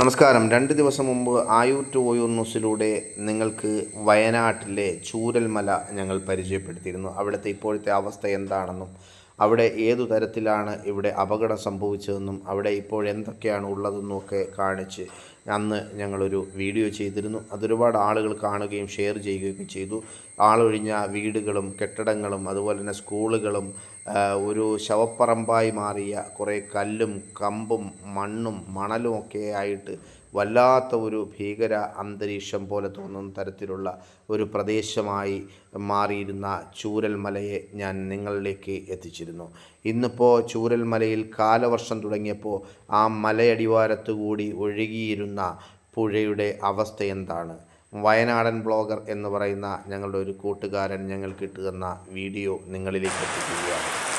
നമസ്കാരം. രണ്ട് ദിവസം മുമ്പ് ആയു ടു ഓയൂർ ന്യൂസിലൂടെ നിങ്ങൾക്ക് വയനാട്ടിലെ ചൂരൽമല ഞങ്ങൾ പരിചയപ്പെടുത്തിയിരുന്നു. അവിടുത്തെ ഇപ്പോഴത്തെ അവസ്ഥ എന്താണെന്നും അവിടെ ഏതു തരത്തിലാണ് ഇവിടെ അപകടം സംഭവിച്ചതെന്നും അവിടെ ഇപ്പോൾ എന്തൊക്കെയാണ് ഉള്ളതെന്നും ഒക്കെ കാണിച്ച് അന്ന് ഞങ്ങളൊരു വീഡിയോ ചെയ്തിരുന്നു. അതൊരുപാട് ആളുകൾ കാണുകയും ഷെയർ ചെയ്യുകയൊക്കെ ചെയ്തു. ആളൊഴിഞ്ഞ വീടുകളും കെട്ടിടങ്ങളും അതുപോലെ തന്നെ സ്കൂളുകളും ഒരു ശവപ്പറമ്പായി മാറിയ കുറേ കല്ലും കമ്പും മണ്ണും മണലും ഒക്കെ ആയിട്ട് വല്ലാത്ത ഒരു ഭീകര അന്തരീക്ഷം പോലെ തോന്നുന്ന തരത്തിലുള്ള ഒരു പ്രദേശമായി മാറിയിരുന്ന ചൂരൽമലയെ ഞാൻ നിങ്ങളിലേക്ക് എത്തിച്ചിരുന്നു. ഇന്നിപ്പോൾ ചൂരൽമലയിൽ കാലവർഷം തുടങ്ങിയപ്പോൾ ആ മലയടിവാരത്തു കൂടി ഒഴുകിയിരുന്ന പുഴയുടെ അവസ്ഥ എന്താണ്? വയനാടൻ ബ്ലോഗർ എന്ന് പറയുന്ന ഞങ്ങളുടെ ഒരു കൂട്ടുകാരൻ ഞങ്ങൾക്ക് ഇട്ടുതന്ന വീഡിയോ നിങ്ങളിലേക്ക് എത്തിക്കുകയാണ്.